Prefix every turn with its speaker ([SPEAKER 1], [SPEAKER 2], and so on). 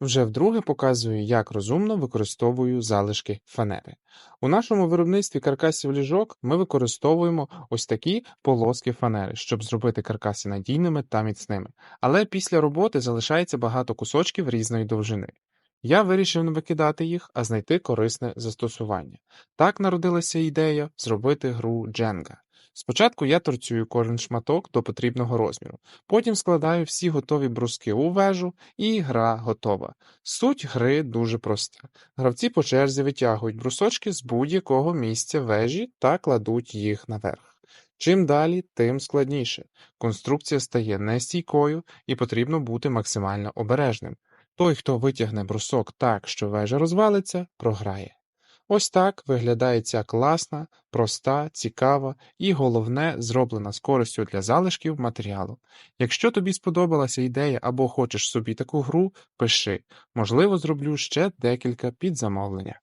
[SPEAKER 1] Вже вдруге показую, як розумно використовую залишки фанери. У нашому виробництві каркасів ліжок ми використовуємо ось такі полоски фанери, щоб зробити каркаси надійними та міцними. Але після роботи залишається багато кусочків різної довжини. Я вирішив не викидати їх, а знайти корисне застосування. Так народилася ідея зробити гру Дженга. Спочатку я торцюю кожен шматок до потрібного розміру, потім складаю всі готові бруски у вежу, і гра готова. Суть гри дуже проста. Гравці по черзі витягують брусочки з будь-якого місця вежі та кладуть їх наверх. Чим далі, тим складніше. Конструкція стає нестійкою і потрібно бути максимально обережним. Той, хто витягне брусок так, що вежа розвалиться, програє. Ось так виглядає ця класна, проста, цікава і, головне, зроблена з користю для залишків матеріалу. Якщо тобі сподобалася ідея або хочеш собі таку гру, пиши. Можливо, зроблю ще декілька під замовлення.